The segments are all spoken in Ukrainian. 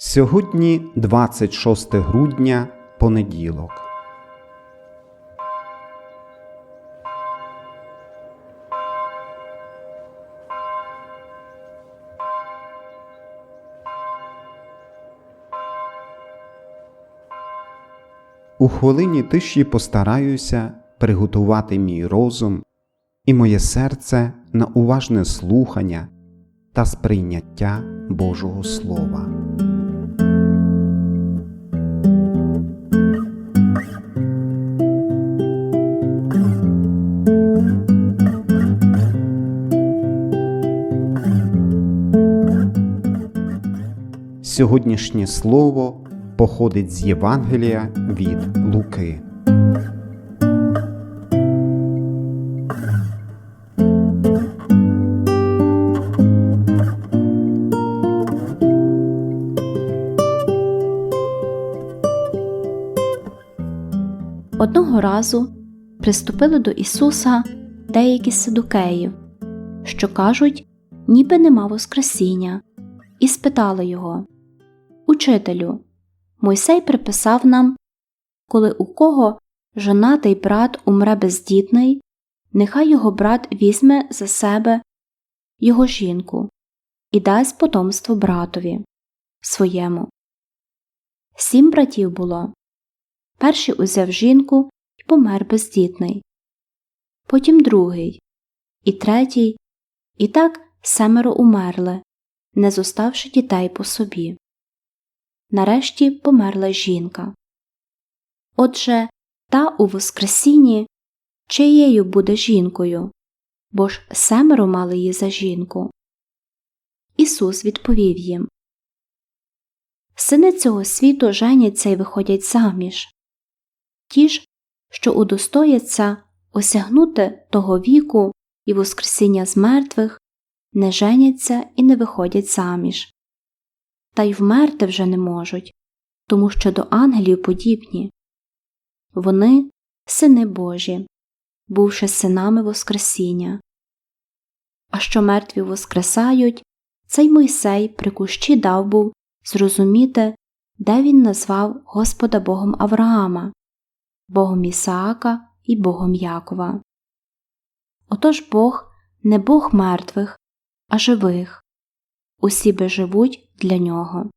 Сьогодні 26 грудня, понеділок. У хвилині тиші постараюся приготувати мій розум і моє серце на уважне слухання та сприйняття Божого Слова. Сьогоднішнє слово походить з Євангелія від Луки. Одного разу приступили до Ісуса деякі садукеїв, що кажуть, ніби нема Воскресіння, і спитали його Учителю, Мойсей приписав нам, коли у кого жонатий брат умре бездітний, нехай його брат візьме за себе його жінку і дасть потомство братові своєму. Сім братів було. Перший узяв жінку і помер бездітний, потім другий, і третій, і так семеро умерли, не зоставши дітей по собі. Нарешті померла жінка. Отже, та у Воскресінні чиєю буде жінкою, бо ж семеро мали її за жінку. Ісус відповів їм Сини цього світу женяться і виходять заміж. Ті ж, що удостояться осягнути того віку і Воскресіння з мертвих, не женяться і не виходять заміж та й вмерти вже не можуть, тому що до ангелів подібні. Вони сини Божі, бувши синами Воскресіння. А що мертві воскресають, цей Мойсей при кущі дав був зрозуміти, де він назвав Господа Богом Авраама, Богом Ісаака і Богом Якова. Отож Бог не Бог мертвих, а живих усі би живуть для нього.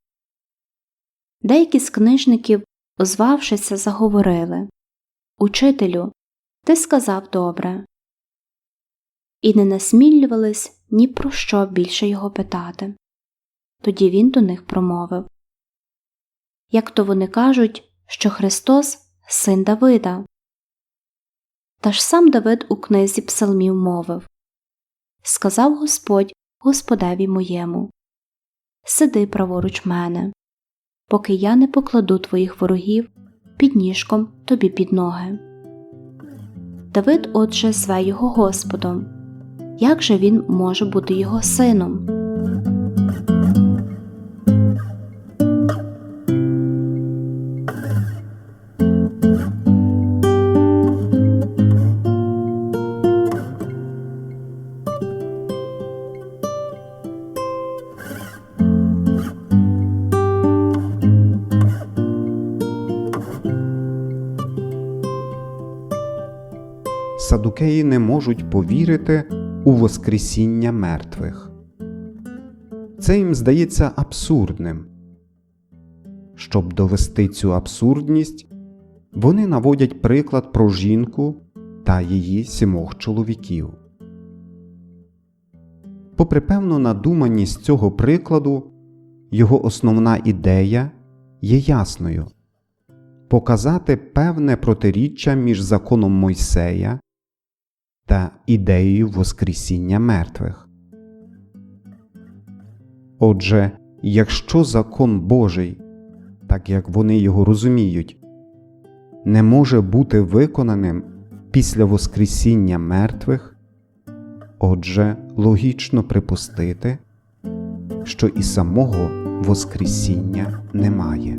Деякі з книжників, озвавшися, заговорили Учителю, ти сказав добре. І не насмілювались ні про що більше його питати. Тоді він до них промовив Як то вони кажуть, що Христос син Давида. Та ж сам Давид у книзі Псалмів мовив Сказав Господь Господеві моєму. Сиди праворуч мене, поки я не покладу твоїх ворогів під ніжком тобі під ноги. Давид, отже, зве його Господом. Як же він може бути його сином? Садукеї не можуть повірити у Воскресіння мертвих. Це їм здається абсурдним. Щоб довести цю абсурдність, вони наводять приклад про жінку та її сімох чоловіків. Попри певну надуманість цього прикладу, його основна ідея є ясною показати певне протиріччя між законом Мойсея та ідеєю Воскресіння мертвих. Отже, якщо закон Божий, так як вони його розуміють, не може бути виконаним після Воскресіння мертвих, отже, логічно припустити, що і самого Воскресіння немає.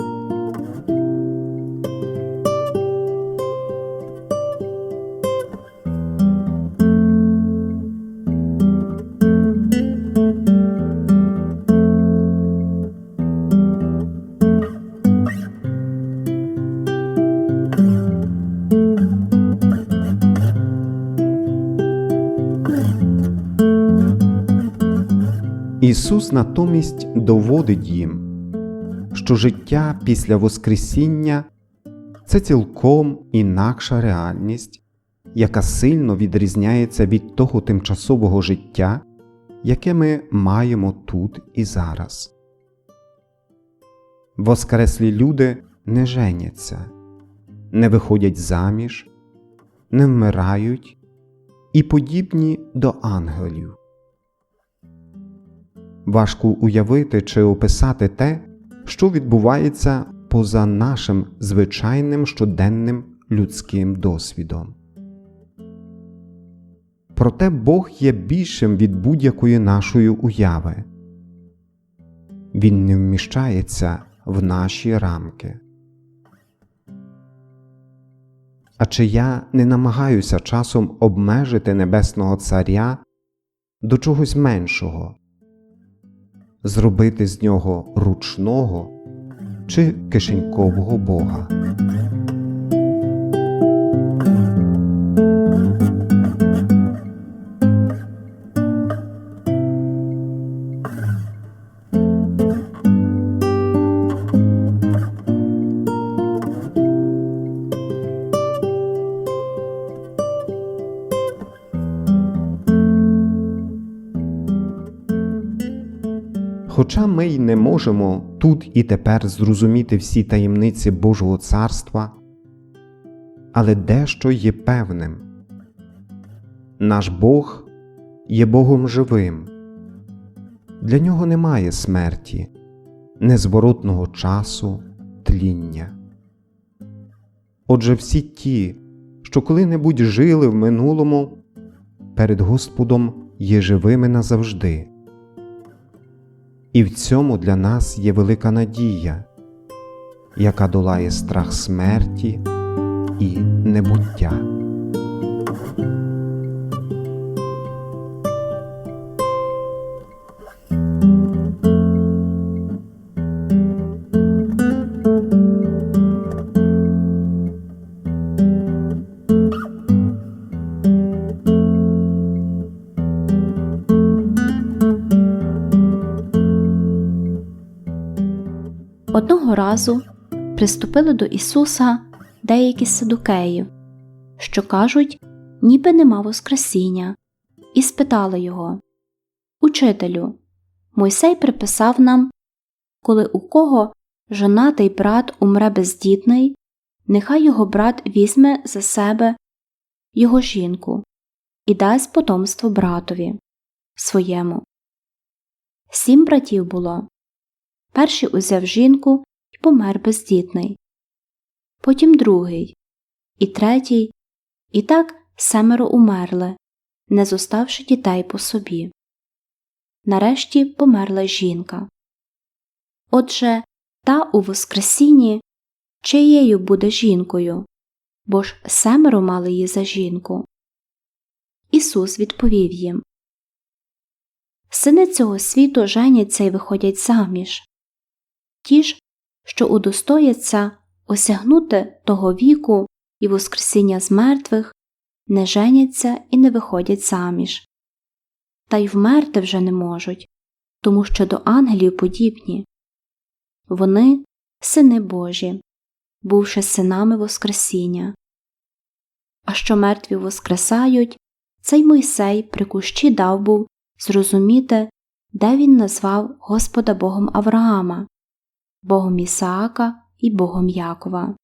Ісус натомість доводить їм, що життя після Воскресіння це цілком інакша реальність, яка сильно відрізняється від того тимчасового життя, яке ми маємо тут і зараз. Воскреслі люди не женяться, не виходять заміж, не вмирають і подібні до ангелів. Важко уявити чи описати те, що відбувається поза нашим звичайним щоденним людським досвідом. Проте Бог є більшим від будь-якої нашої уяви. Він не вміщається в наші рамки. А чи я не намагаюся часом обмежити Небесного Царя до чогось меншого, зробити з нього ручного чи кишенькового Бога? Хоча ми й не можемо тут і тепер зрозуміти всі таємниці Божого царства, але дещо є певним наш Бог є Богом живим, для нього немає смерті, незворотного часу, тління. Отже, всі ті, що коли-небудь жили в минулому, перед Господом є живими назавжди. І в цьому для нас є велика надія, яка долає страх смерті і небуття. Разу приступили до Ісуса деякі з садукеїв, що кажуть, ніби нема Воскресіння, і спитали його Учителю, Мойсей приписав нам, коли у кого жонатий брат умре бездітний, нехай його брат візьме за себе його жінку і дасть потомство братові своєму. Сім братів було. Перший узяв жінку помер бездітний, потім другий, і третій, і так семеро умерли, не зоставши дітей по собі. Нарешті померла жінка. Отже, та у Воскресінні чиєю буде жінкою, бо ж семеро мали її за жінку. Ісус відповів їм Сини цього світу женяться і виходять заміж ті ж, що удостояться осягнути того віку і Воскресіння з мертвих, не женяться і не виходять заміж, та й вмерти вже не можуть, тому що до ангелів подібні. Вони сини Божі, бувши синами Воскресіння. А що мертві воскресають, цей Мойсей при кущі дав був зрозуміти, де він назвав Господа Богом Авраама, Богом Ісаака і Богом Якова.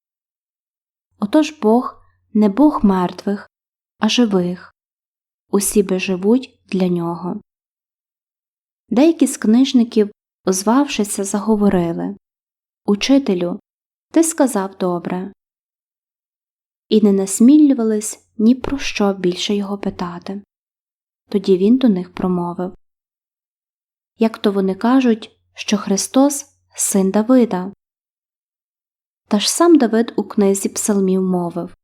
Отож Бог не Бог мертвих, а живих. Усі би живуть для нього. Деякі з книжників, озвавшися, заговорили Учителю, ти сказав добре. І не насмілювались ні про що більше його питати. Тоді він до них промовив Як то вони кажуть, що Христос син Давида. Та ж сам Давид у книзі Псалмів мовив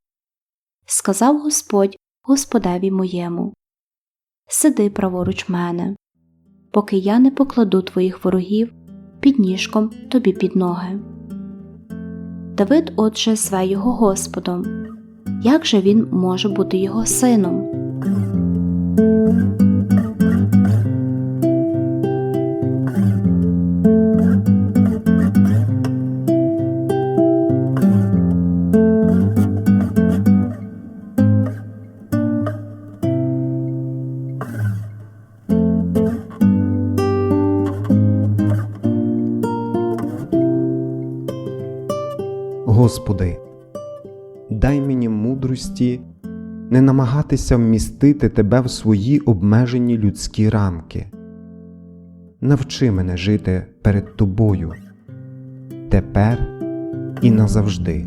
Сказав Господь Господеві моєму Сиди праворуч мене, поки я не покладу твоїх ворогів під ніжком тобі під ноги. Давид, отже, зве його Господом. Як же він може бути його сином? Господи, дай мені мудрості не намагатися вмістити Тебе в свої обмежені людські рамки. Навчи мене жити перед Тобою тепер і назавжди.